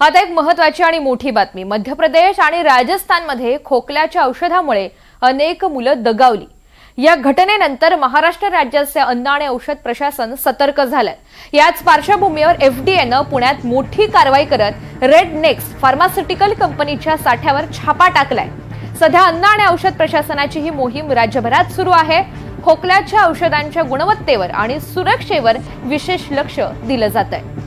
आता एक महत्वाची आणि मोठी बातमी. मध्य प्रदेश आणि राजस्थानमध्ये खोकल्याच्या औषधामुळे अनेक मुलं दगावली. या घटनेनंतर महाराष्ट्र राज्याचे अन्न आणि औषध प्रशासन सतर्क झालं याच पार्श्वभूमीवर एफडीएनं पुण्यात मोठी कारवाई करत रेड नेक्स्ट फार्मास्युटिकल कंपनीच्या साठ्यावर छापा टाकलाय. सध्या अन्न आणि औषध प्रशासनाची ही मोहीम राज्यभरात सुरू आहे. खोकल्याच्या औषधांच्या गुणवत्तेवर आणि सुरक्षेवर विशेष लक्ष दिलं जात आहे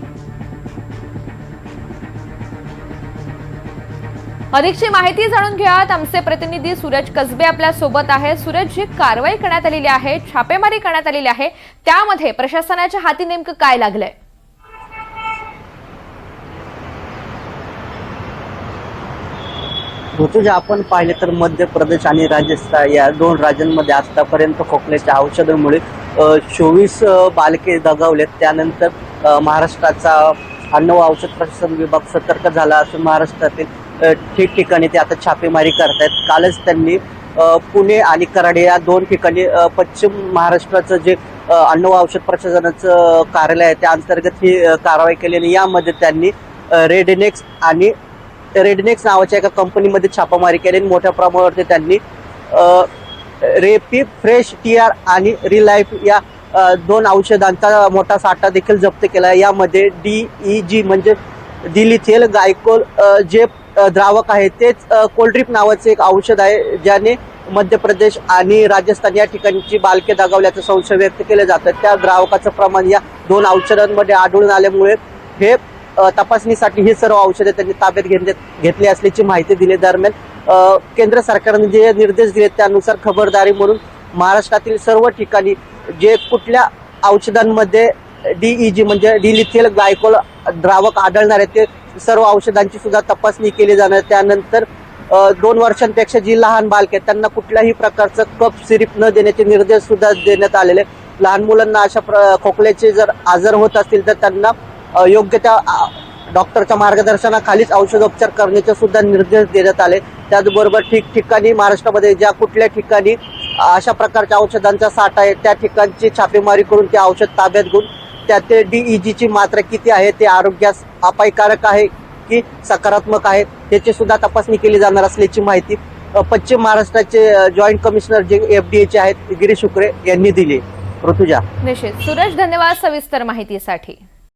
अधिकची माहिती जाणून घेऊयात. आमचे प्रतिनिधी सूरज कसबे आपल्यासोबत आहे सूरज जी कारवाई करण्यात आलेली आहे छापेमारी करण्यात आलेली आहे. त्यामध्ये प्रशासनाच्या हाती नेमकं काय लागलंय? ऋतुजा आपण पाहिले तर मध्य प्रदेश आणि राजस्थान या दोन राज्यांमध्ये आतापर्यंत खोकल्याच्या औषधामुळे चोवीस बालके दगावलेत. त्यानंतर महाराष्ट्राचा अन्न व औषध प्रशासन विभाग सतर्क झाला असून महाराष्ट्रातील ठिकठिकाणी ते आता छापेमारी करतायत. कालच त्यांनी पुणे आणि कराड या दोन ठिकाणी पश्चिम महाराष्ट्राचं जे अन्न व औषध प्रशासनाचं कार्यालय आहे त्या अंतर्गत ही कारवाई केली आणि यामध्ये त्यांनी रेडनेक्स आणि रेडनेक्स नावाच्या एका कंपनीमध्ये छापामारी केली आणि मोठ्या प्रमाणावरती त्यांनी रेपी फ्रेश टी आर आणि रिलाईफ या दोन औषधांचा मोठा साठा देखील जप्त केला. आहे यामध्ये डी ई जी म्हणजे दिलिथेल गायकोल जे द्रावक आहे. तेच कोल्ड्रिप नावाचे एक औषध आहे ज्याने मध्य प्रदेश आणि राजस्थान या ठिकाणची बालके दगावल्याचं संशय व्यक्त केले जातं. त्या द्रावकाचं प्रमाण या दोन औषधांमध्ये आढळून आल्यामुळे हे तपासणीसाठी ही सर्व औषधे त्यांनी ताब्यात घेतले घेतली असल्याची माहिती दिली. दरम्यान केंद्र सरकारने जे निर्देश दिले त्यानुसार खबरदारी म्हणून महाराष्ट्रातील सर्व ठिकाणी जे कुठल्या औषधांमध्ये डीईजी म्हणजे डिलिथियल गायकोल द्रावक आढळणार आहे ते सर्व औषधांची सुद्धा तपासणी केली जाणार. त्यानंतर दोन वर्षांपेक्षा जी लहान बालके आहेत, त्यांना कुठल्याही प्रकारचं कप सिरिप न देण्याचे निर्देश सुद्धा देण्यात आलेले लहान मुलांना अशा प्र खोकल्याचे जर आजार होत असतील तर त्यांना योग्य त्या डॉक्टरच्या मार्गदर्शनाखालीच औषधोपचार करण्याचे सुद्धा निर्देश देण्यात आले. त्याचबरोबर ठिकठिकाणी महाराष्ट्रामध्ये ज्या कुठल्या ठिकाणी अशा प्रकारच्या औषधांचा साठा आहे त्या ठिकाणची छापेमारी करून ते औषध ताब्यात घेऊन त्यात डीईजीची मात्रा किती आहे ते आरोग्यास अपायकारक आहे की सकारात्मक आहे त्याची सुद्धा तपासणी केली जाणार असल्याची माहिती पश्चिम महाराष्ट्राचे joint commissioner J F D एचे आहेत गिरीश शुक्रे यांनी दिली. ऋतुजा. निश्चित. सूरज धन्यवाद सविस्तर माहितीसाठी.